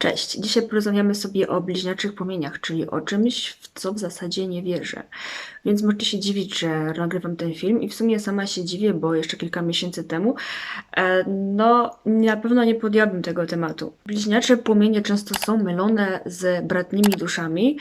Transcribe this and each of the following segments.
Cześć, dzisiaj porozmawiamy sobie o bliźniaczych płomieniach, czyli o czymś, w co w zasadzie nie wierzę. Więc możecie się dziwić, że nagrywam ten film i w sumie sama się dziwię, bo jeszcze kilka miesięcy temu e, no na pewno nie podjęłabym tego tematu. Bliźniacze płomienie często są mylone z bratnimi duszami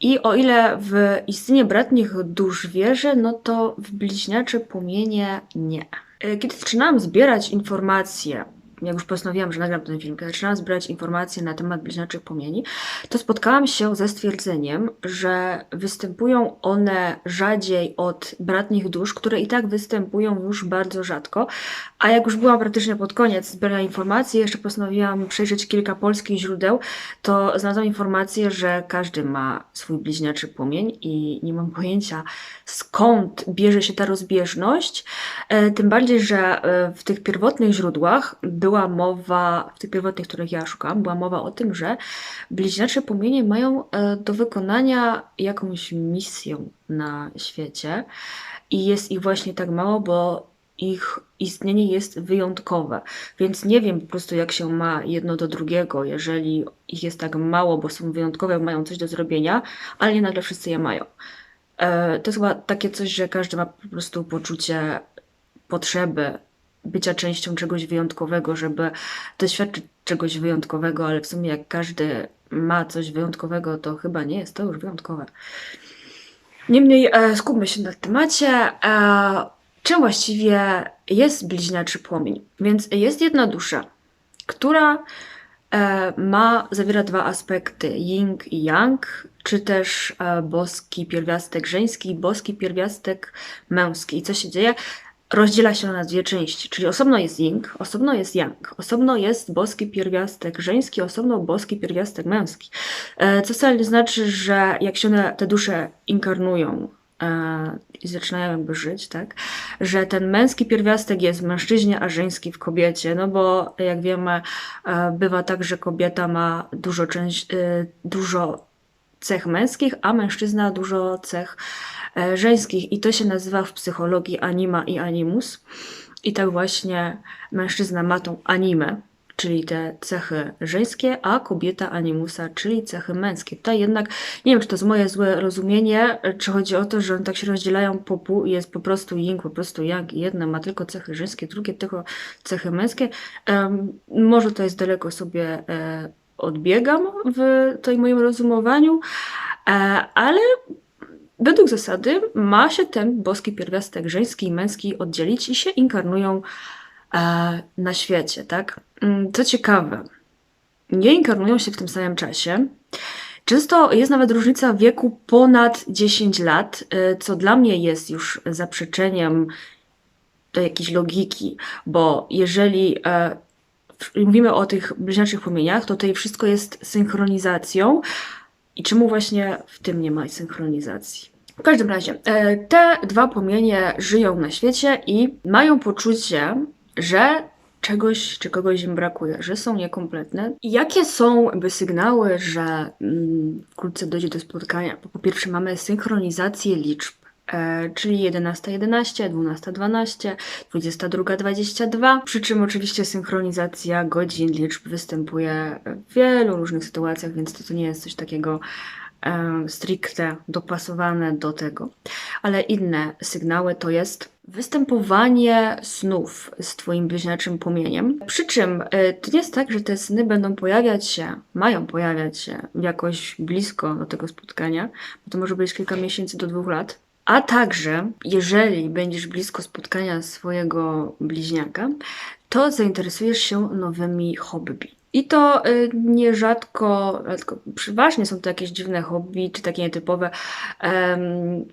i o ile w istnienie bratnich dusz wierzę, no to w bliźniacze płomienie nie. E, Kiedy zaczynałam zbierać informacje jak już postanowiłam, że nagram ten film, kiedy zaczynałam zbierać informacje na temat bliźniaczych płomieni, to spotkałam się ze stwierdzeniem, że występują one rzadziej od bratnich dusz, które i tak występują już bardzo rzadko. A jak już byłam praktycznie pod koniec zbierania informacji, jeszcze postanowiłam przejrzeć kilka polskich źródeł, to znalazłam informację, że każdy ma swój bliźniaczy płomień i nie mam pojęcia skąd bierze się ta rozbieżność. E, Tym bardziej, że e, w tych pierwotnych źródłach była mowa, w tych pierwotnych, których ja szukam, była mowa o tym, że bliźniacze płomienie mają e, do wykonania jakąś misję na świecie i jest ich właśnie tak mało, bo ich istnienie jest wyjątkowe. Więc nie wiem po prostu, jak się ma jedno do drugiego, jeżeli ich jest tak mało, bo są wyjątkowe, mają coś do zrobienia, ale nie nagle wszyscy je mają. E, To jest chyba takie coś, że każdy ma po prostu poczucie potrzeby bycia częścią czegoś wyjątkowego, żeby doświadczyć czegoś wyjątkowego, ale w sumie jak każdy ma coś wyjątkowego, to chyba nie jest to już wyjątkowe. Niemniej e, skupmy się na temacie. E, czym właściwie jest bliźniaczy płomień? Więc jest jedna dusza, która e, ma, zawiera dwa aspekty, yin i yang, czy też e, boski pierwiastek żeński i boski pierwiastek męski. I co się dzieje? Rozdziela się na dwie części, czyli osobno jest yin, osobno jest yang, osobno jest boski pierwiastek żeński, osobno boski pierwiastek męski. E, Co wcale nie znaczy, że jak się one, te dusze inkarnują, e, i zaczynają jakby żyć, tak? Że ten męski pierwiastek jest w mężczyźnie, a żeński w kobiecie, no bo jak wiemy, e, bywa tak, że kobieta ma dużo, część, dużo cech męskich, a mężczyzna dużo cech żeńskich i to się nazywa w psychologii anima i animus. I tak właśnie mężczyzna ma tą animę, czyli te cechy żeńskie, a kobieta animusa, czyli cechy męskie. Tutaj jednak, nie wiem, czy to jest moje złe rozumienie, czy chodzi o to, że one tak się rozdzielają po pół i jest po prostu yin, po prostu yang i jedno ma tylko cechy żeńskie, drugie tylko cechy męskie. Em, może to jest daleko sobie e, odbiegam w tej moim rozumowaniu, e, ale według zasady ma się ten boski pierwiastek żeński i męski oddzielić i się inkarnują e, na świecie, tak? Mm, Co ciekawe, nie inkarnują się w tym samym czasie. Często jest nawet różnica wieku ponad 10 lat, e, co dla mnie jest już zaprzeczeniem do jakiejś logiki, bo jeżeli e, mówimy o tych bliźniaczych płomieniach, to tutaj wszystko jest synchronizacją. I czemu właśnie w tym nie ma synchronizacji? W każdym razie, e, te dwa płomienie żyją na świecie i mają poczucie, że czegoś czy kogoś im brakuje, że są niekompletne. I jakie są jakby sygnały, że mm, wkrótce dojdzie do spotkania? Po, pierwsze mamy synchronizację liczb. E, czyli 11.11, 12.12, 22.22. Przy czym oczywiście synchronizacja godzin, liczb występuje w wielu różnych sytuacjach, więc to, to nie jest coś takiego stricte dopasowane do tego. Ale inne sygnały to jest występowanie snów z Twoim bliźniaczym płomieniem. Przy czym e, to nie jest tak, że te sny będą pojawiać się, mają pojawiać się jakoś blisko do tego spotkania, bo to może być kilka miesięcy do dwóch lat. A także, jeżeli będziesz blisko spotkania swojego bliźniaka, to zainteresujesz się nowymi hobby. I to y, nierzadko, tylko przeważnie są to jakieś dziwne hobby, czy takie nietypowe.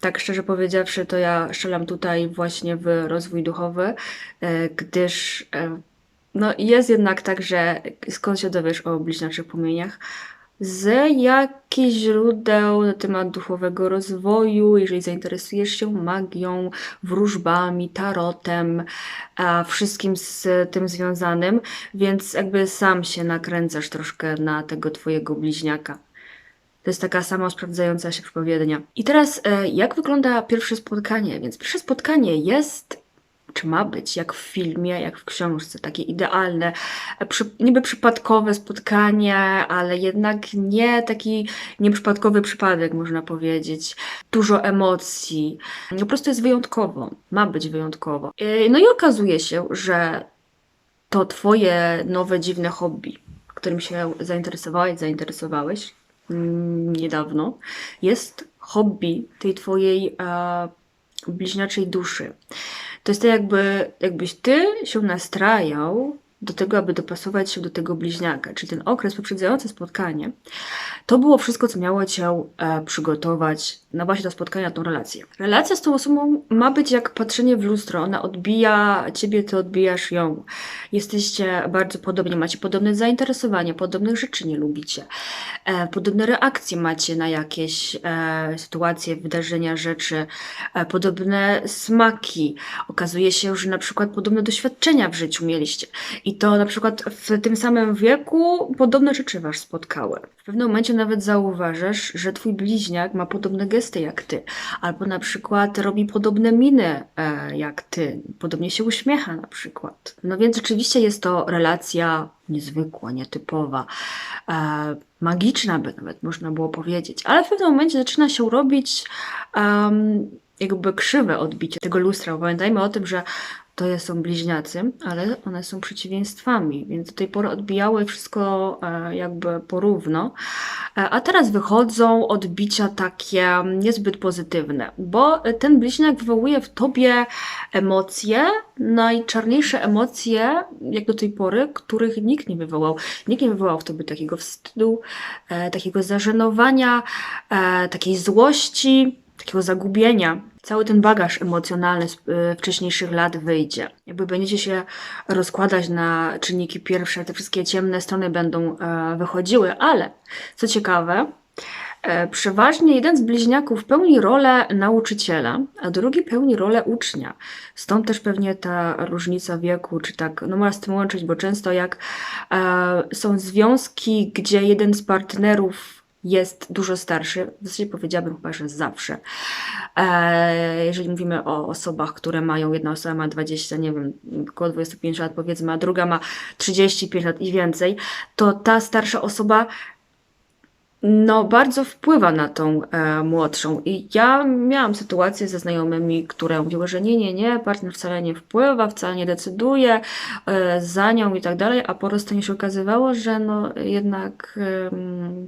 Tak szczerze powiedziawszy, to ja strzelam tutaj właśnie w rozwój duchowy, e, gdyż e, no, jest jednak tak, że skąd się dowiesz o bliźniaczych płomieniach? Z jakichś źródeł na temat duchowego rozwoju, jeżeli zainteresujesz się magią, wróżbami, tarotem, wszystkim z tym związanym, więc jakby sam się nakręcasz troszkę na tego twojego bliźniaka. To jest taka sama sprawdzająca się przepowiednia. I teraz, e, jak wygląda pierwsze spotkanie? Więc pierwsze spotkanie jest czy ma być, jak w filmie, jak w książce, takie idealne, przy, niby przypadkowe spotkanie, ale jednak nie taki nieprzypadkowy przypadek, można powiedzieć. Dużo emocji. Po prostu jest wyjątkowo. Ma być wyjątkowo. E, no i okazuje się, że to twoje nowe, dziwne hobby, którym się zainteresowałeś, zainteresowałeś mm, niedawno, jest hobby tej twojej e, bliźniaczej duszy. To jest to jakby, jakbyś ty się nastrajał do tego, aby dopasować się do tego bliźniaka, czyli ten okres poprzedzający spotkanie, to było wszystko, co miało cię e, przygotować na właśnie do spotkania, tą relację. Relacja z tą osobą ma być jak patrzenie w lustro, ona odbija ciebie, ty odbijasz ją. Jesteście bardzo podobni, macie podobne zainteresowania, podobnych rzeczy nie lubicie, e, podobne reakcje macie na jakieś e, sytuacje, wydarzenia, rzeczy, e, podobne smaki. Okazuje się, że na przykład podobne doświadczenia w życiu mieliście. I to na przykład w tym samym wieku podobne rzeczy was spotkały. W pewnym momencie nawet zauważasz, że twój bliźniak ma podobne gesty jak ty, albo na przykład robi podobne miny e, jak ty, podobnie się uśmiecha na przykład. No więc rzeczywiście jest to relacja niezwykła, nietypowa, e, magiczna by nawet można było powiedzieć, ale w pewnym momencie zaczyna się robić um, jakby krzywe odbicie tego lustra. Pamiętajmy o tym, że to są bliźniacy, ale one są przeciwieństwami, więc do tej pory odbijały wszystko e, jakby porówno, e, a teraz wychodzą odbicia takie niezbyt pozytywne, bo ten bliźniak wywołuje w tobie emocje, najczarniejsze emocje, jak do tej pory, których nikt nie wywołał. Nikt nie wywołał w tobie takiego wstydu, e, takiego zażenowania, takiej złości, takiego zagubienia cały ten bagaż emocjonalny z y, wcześniejszych lat wyjdzie. Jakby będziecie się rozkładać na czynniki pierwsze, te wszystkie ciemne strony będą e, wychodziły, ale co ciekawe, e, przeważnie jeden z bliźniaków pełni rolę nauczyciela, a drugi pełni rolę ucznia. Stąd też pewnie ta różnica wieku, czy tak, no można z tym łączyć, bo często jak e, są związki, gdzie jeden z partnerów jest dużo starszy, w zasadzie powiedziałabym chyba, że zawsze. E, jeżeli mówimy o osobach, które mają, jedna osoba ma 20, nie wiem, około 25 lat powiedzmy, a druga ma 35 lat i więcej, to ta starsza osoba no, bardzo wpływa na tą e, młodszą. I ja miałam sytuację ze znajomymi, które mówiły, że nie, nie, nie, partner wcale nie wpływa, wcale nie decyduje e, za nią i tak dalej, a po rozstaniu się okazywało, że no jednak e,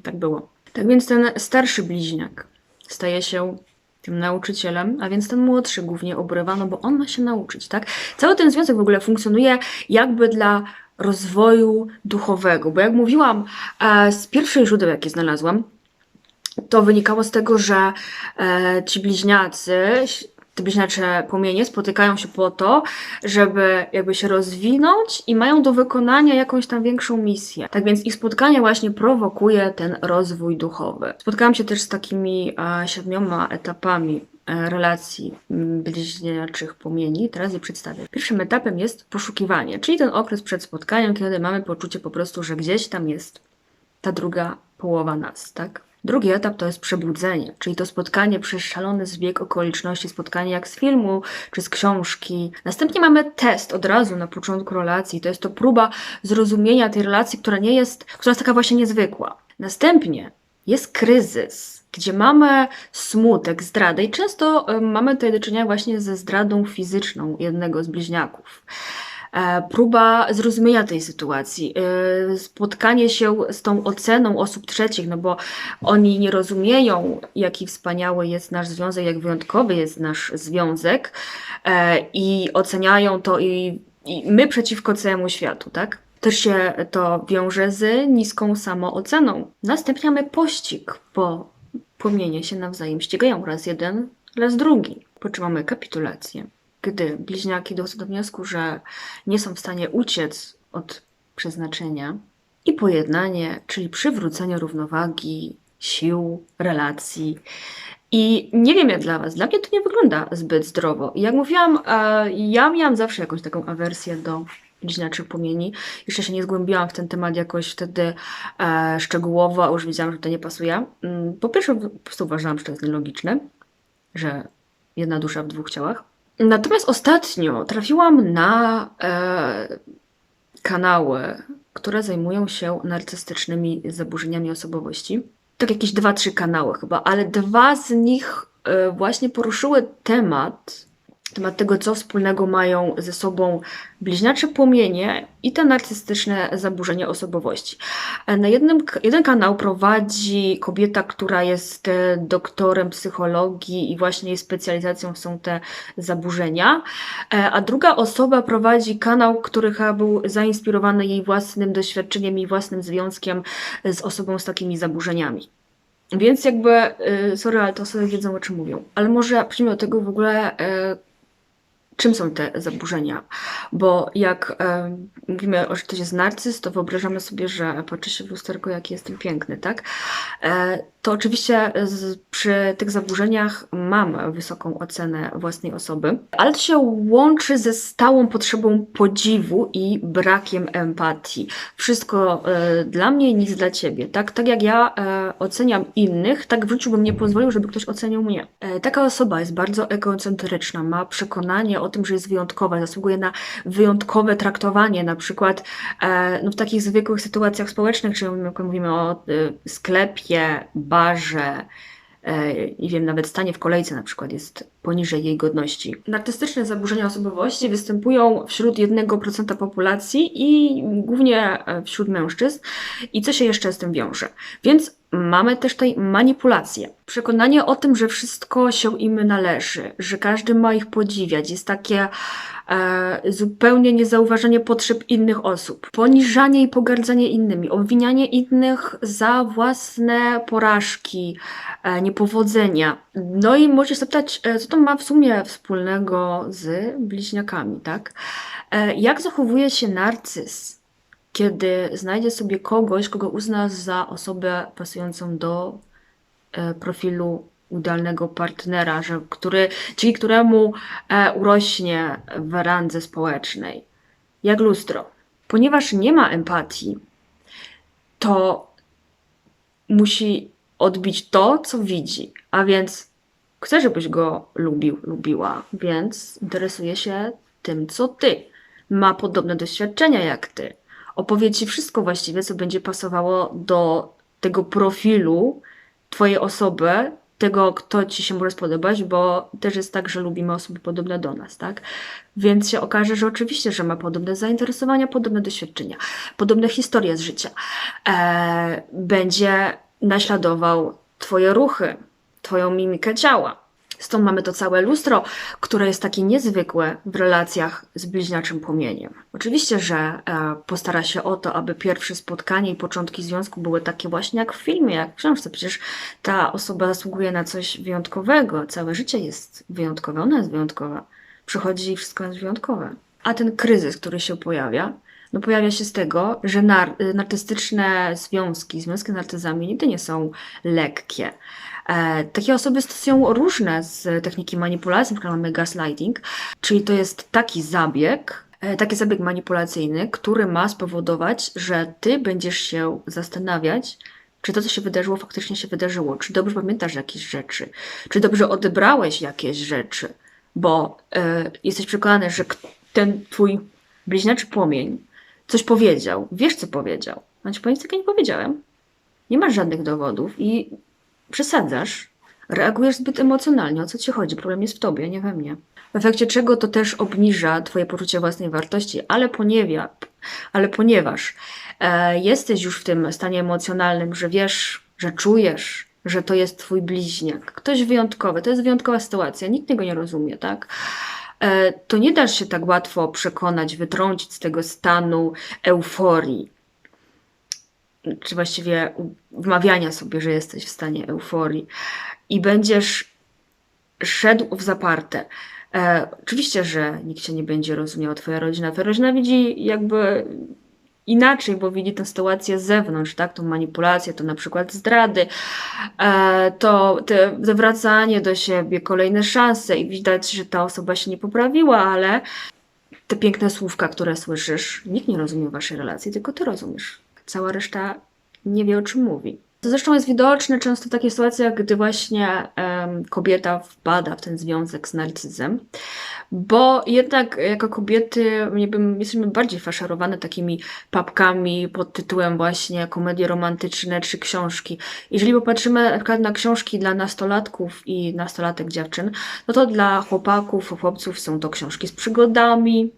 tak było. Tak więc ten starszy bliźniak staje się tym nauczycielem, a więc ten młodszy głównie obrywa, no bo on ma się nauczyć, tak? Cały ten związek w ogóle funkcjonuje jakby dla rozwoju duchowego, bo jak mówiłam, e, z pierwszych źródeł, jakie znalazłam, to wynikało z tego, że e, ci bliźniacy te bliźniacze płomienie spotykają się po to, żeby jakby się rozwinąć i mają do wykonania jakąś tam większą misję. Tak więc ich spotkanie właśnie prowokuje ten rozwój duchowy. Spotkałam się też z takimi a, siedmioma etapami e, relacji bliźniaczych płomieni. Teraz je przedstawię. Pierwszym etapem jest poszukiwanie, czyli ten okres przed spotkaniem, kiedy mamy poczucie po prostu, że gdzieś tam jest ta druga połowa nas, tak? Drugi etap to jest przebudzenie, czyli to spotkanie przez szalony zbieg okoliczności, spotkanie jak z filmu czy z książki. Następnie mamy test od razu na początku relacji. To jest to próba zrozumienia tej relacji, która nie jest, która jest taka właśnie niezwykła. Następnie jest kryzys, gdzie mamy smutek, zdradę i często y, mamy tutaj do czynienia właśnie ze zdradą fizyczną jednego z bliźniaków. E, próba zrozumienia tej sytuacji, e, spotkanie się z tą oceną osób trzecich, no bo oni nie rozumieją, jaki wspaniały jest nasz związek, jak wyjątkowy jest nasz związek e, i oceniają to i, i my przeciwko całemu światu, tak? Też się to wiąże z niską samooceną. Następnie mamy pościg, bo płomienie się nawzajem ścigają raz jeden, raz drugi. Po czym mamy kapitulację gdy bliźniaki dochodzą do wniosku, że nie są w stanie uciec od przeznaczenia, i pojednanie, czyli przywrócenie równowagi, sił, relacji. I nie wiem jak dla Was, dla mnie to nie wygląda zbyt zdrowo. Jak mówiłam, e, ja miałam zawsze jakąś taką awersję do bliźniaczych płomieni. Jeszcze się nie zgłębiłam w ten temat jakoś wtedy e, szczegółowo, a już wiedziałam, że to nie pasuje. Mm, po pierwsze, po prostu uważałam, że to jest nielogiczne, że jedna dusza w dwóch ciałach. Natomiast ostatnio trafiłam na e, kanały, które zajmują się narcystycznymi zaburzeniami osobowości. Tak jakieś dwa, trzy kanały chyba, ale dwa z nich e, właśnie poruszyły temat, temat tego, co wspólnego mają ze sobą bliźniacze płomienie i te narcystyczne zaburzenia osobowości. E, Na jednym, jeden kanał prowadzi kobieta, która jest e, doktorem psychologii i właśnie jej specjalizacją są te zaburzenia, E, a druga osoba prowadzi kanał, który chyba był zainspirowany jej własnym doświadczeniem i własnym związkiem z osobą z takimi zaburzeniami. Więc jakby, y, sorry, ale to osoby wiedzą o czym mówią. Ale może przejdźmy do tego w ogóle, e, czym są te zaburzenia. Bo jak e, mówimy, że ktoś jest narcyz, to wyobrażamy sobie, że patrzy się w lusterko, jaki jestem piękny, tak? E, to oczywiście z, przy tych zaburzeniach mam wysoką ocenę własnej osoby, ale to się łączy ze stałą potrzebą podziwu i brakiem empatii. Wszystko e, dla mnie, nic dla ciebie, tak? Tak jak ja e, oceniam innych, tak w życiu bym nie pozwolił, żeby ktoś ocenił mnie. E, taka osoba jest bardzo egocentryczna, ma przekonanie o tym, że jest wyjątkowa, zasługuje na wyjątkowe traktowanie, na przykład e, no, w takich zwykłych sytuacjach społecznych, czyli mówimy o e, sklepie, barze, e, i wiem, nawet stanie w kolejce na przykład jest poniżej jej godności. Narcystyczne zaburzenia osobowości występują wśród 1% populacji i głównie wśród mężczyzn. I co się jeszcze z tym wiąże? Więc mamy też tutaj manipulację. Przekonanie o tym, że wszystko się im należy, że każdy ma ich podziwiać, jest takie e, zupełnie niezauważenie potrzeb innych osób, poniżanie i pogardzanie innymi, obwinianie innych za własne porażki, e, niepowodzenia. No i możesz zapytać, e, co to ma w sumie wspólnego z bliźniakami, tak? E, jak zachowuje się narcyz, kiedy znajdzie sobie kogoś, kogo uzna za osobę pasującą do e, profilu idealnego partnera, że, który, czyli któremu e, urośnie w randze społecznej, jak lustro. Ponieważ nie ma empatii, to musi odbić to, co widzi, a więc chce, żebyś go lubił, lubiła, więc interesuje się tym, co ty. Ma podobne doświadczenia jak ty. Opowie ci wszystko właściwie, co będzie pasowało do tego profilu twojej osoby, tego, kto ci się może spodobać, bo też jest tak, że lubimy osoby podobne do nas, tak? Więc się okaże, że oczywiście, że ma podobne zainteresowania, podobne doświadczenia, podobne historie z życia. E, będzie naśladował twoje ruchy, twoją mimikę ciała. Stąd mamy to całe lustro, które jest takie niezwykłe w relacjach z bliźniaczym płomieniem. Oczywiście, że e, postara się o to, aby pierwsze spotkanie i początki związku były takie właśnie jak w filmie, jak w książce. Przecież ta osoba zasługuje na coś wyjątkowego. Całe życie jest wyjątkowe, ona jest wyjątkowa. Przychodzi i wszystko jest wyjątkowe. A ten kryzys, który się pojawia, no pojawia się z tego, że nar nartystyczne związki, związki z narcyzami nigdy nie są lekkie. E, takie osoby stosują różne z techniki manipulacji, np. mamy gaslighting, czyli to jest taki zabieg, e, taki zabieg manipulacyjny, który ma spowodować, że ty będziesz się zastanawiać, czy to, co się wydarzyło, faktycznie się wydarzyło, czy dobrze pamiętasz jakieś rzeczy, czy dobrze odebrałeś jakieś rzeczy, bo e, jesteś przekonany, że ten twój bliźniaczy płomień coś powiedział, wiesz, co powiedział. Znaczy, po nic takiego nie powiedziałem. Nie masz żadnych dowodów i przesadzasz, reagujesz zbyt emocjonalnie. O co ci chodzi? Problem jest w tobie, nie we mnie. W efekcie czego to też obniża twoje poczucie własnej wartości, ale, poniewia, ale ponieważ e, jesteś już w tym stanie emocjonalnym, że wiesz, że czujesz, że to jest twój bliźniak, ktoś wyjątkowy, to jest wyjątkowa sytuacja, nikt tego nie rozumie, tak? E, to nie dasz się tak łatwo przekonać, wytrącić z tego stanu euforii czy właściwie wmawiania sobie, że jesteś w stanie euforii i będziesz szedł w zaparte. E, oczywiście, że nikt cię nie będzie rozumiał, twoja rodzina. Twoja rodzina widzi jakby inaczej, bo widzi tę sytuację z zewnątrz, tak? Tą manipulację, to na przykład zdrady, e, to te zwracanie do siebie, kolejne szanse i widać, że ta osoba się nie poprawiła, ale te piękne słówka, które słyszysz, nikt nie rozumie waszej relacji, tylko ty rozumiesz. Cała reszta nie wie, o czym mówi. To zresztą jest widoczne często w takich sytuacjach, gdy właśnie em, kobieta wpada w ten związek z narcyzem, bo jednak jako kobiety wiem, jesteśmy bardziej faszerowane takimi papkami pod tytułem właśnie komedie romantyczne czy książki. Jeżeli popatrzymy na przykład na książki dla nastolatków i nastolatek dziewczyn, no to dla chłopaków, chłopców są to książki z przygodami,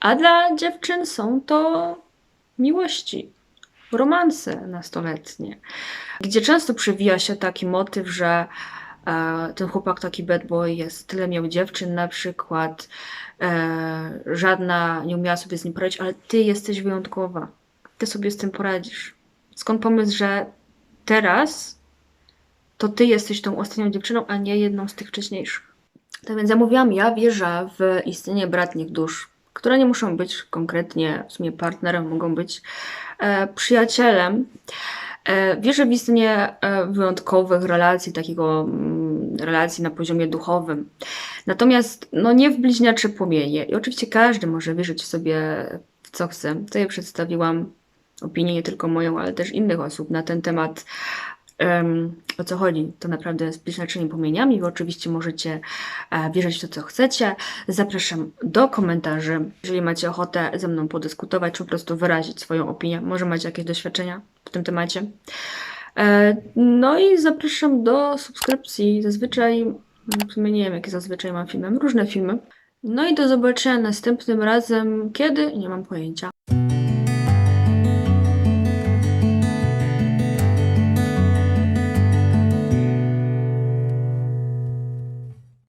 a dla dziewczyn są to miłości, romanse nastoletnie, gdzie często przewija się taki motyw, że e, ten chłopak, taki bad boy, jest tyle miał dziewczyn na przykład, e, żadna nie umiała sobie z nim poradzić, ale ty jesteś wyjątkowa. Ty sobie z tym poradzisz. Skąd pomysł, że teraz to ty jesteś tą ostatnią dziewczyną, a nie jedną z tych wcześniejszych? Tak więc ja mówiłam, ja wierzę w istnienie bratnich dusz, które nie muszą być konkretnie w sumie partnerem, mogą być e, przyjacielem. E, wierzę w istnienie e, wyjątkowych relacji, takiego mm, relacji na poziomie duchowym. Natomiast no, nie w bliźniacze płomienie. I oczywiście każdy może wierzyć w sobie w co chce. Ja przedstawiłam opinię nie tylko moją, ale też innych osób na ten temat. O co chodzi? To naprawdę z bliźniaczymi płomieniami. Wy oczywiście możecie e, wierzyć w to, co chcecie. Zapraszam do komentarzy. Jeżeli macie ochotę ze mną podyskutować, czy po prostu wyrazić swoją opinię, może macie jakieś doświadczenia w tym temacie. E, No i zapraszam do subskrypcji. Zazwyczaj, w sumie nie wiem, jakie zazwyczaj mam filmy, różne filmy. No i do zobaczenia następnym razem. Kiedy? Nie mam pojęcia.